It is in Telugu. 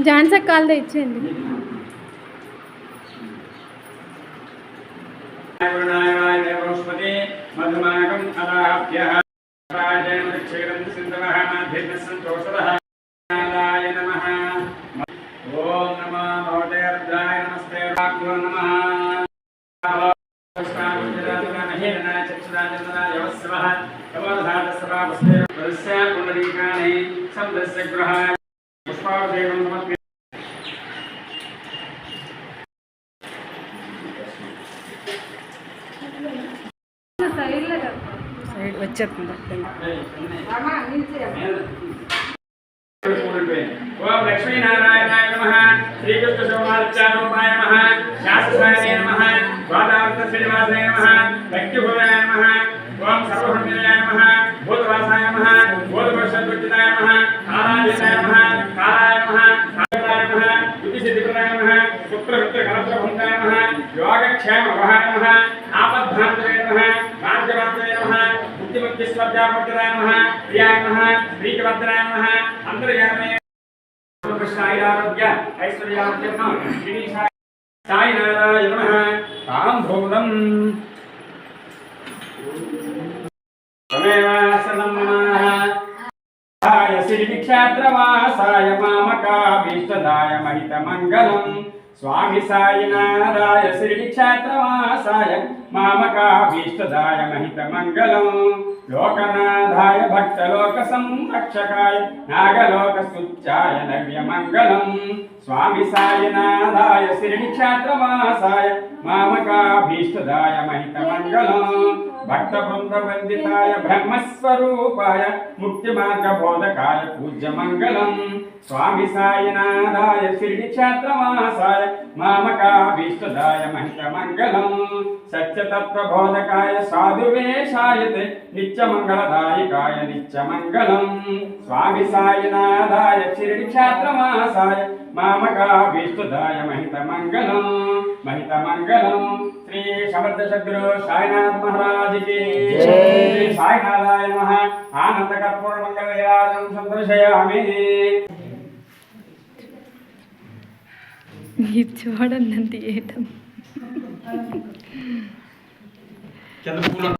జాన్సక్ కాల్తో ఇచ్చేయండి. మధుమాగం ఓం నమ. భగవతే నమస్తే. నమ. వచ్చేస్తుంది ఓం లక్ష్మీనారాయణాయ నమ శ్రీకృష్ణ శోభాచారూపాయ నమ శాస్త్రాయ నమ గోదావరి శ్రీనివాసాయ నమ భక్తిభూయాయ నమ ఓం సర్వహృదయాయ నమ భూతవాసాయ నమ భూతవర్షద్వితాయ నమ కారాయ నమ కారాయ నమ కారాయ నమ యుతి సిద్ధిప్రదాయ నమ పుత్రమిత్ర కలత్రభుంతాయ నమ యోగక్షేమ వహాయ నమ ఆపద్భాంతరాయ నమ రాజ్యవర్తయ నమ ముక్తిముక్తి నమ ప్రియాయ నమ శ్రీకవర్ధనాయ నమ అంతర్యామయ కృష్ణాయిరారోగ్య ఐశ్వర్యారోగ్యం శ్రీ నమ తాంబూలం శ్రీక్షేత్రవాసాయ మామకాభీష్టదాయ మహితమంగళం. స్వామి సాయినారాయ శ్రీక్షేత్రవాసాయ మామకాభీష్టదాయ మహిత మంగళం లోకనాథాయ భక్తలోక సంరక్షకాయ నాగలోక స్తుత్యాయ నవ్యమంగళం స్వామి సాయినాథాయ శ్రీక్షేత్రవాసాయ మామకాభీష్టదాయ మహితమంగళం భక్త బృంద వందితాయ బ్రహ్మస్వరూపాయ ముక్తి మార్గ బోధకాయ పూజ్య మంగళం స్వామి సాయినాథాయ శిరిడి క్షేత్రవాసాయ మామకాభీష్టదాయ మహిత మంగళం సత్యతత్వ బోధకాయ సాధువేషాయతే నిత్య మంగళదాయకాయ నిత్య మంగళం స్వామి సాయినాథాయ శిరిడి క్షేత్రవాసాయ మామకాభీష్టదాయ మహిత మంగళం మహిత మంగళం శ్రీ సమర్థ సద్గురు సాయినాథ్ మహారాజ్కి జై. శ్రీ సాయినాథాయ నమః. ఆనంద కర్పూర మంగళ విరాజం సందర్శయామి మీరు చూడండి పూలు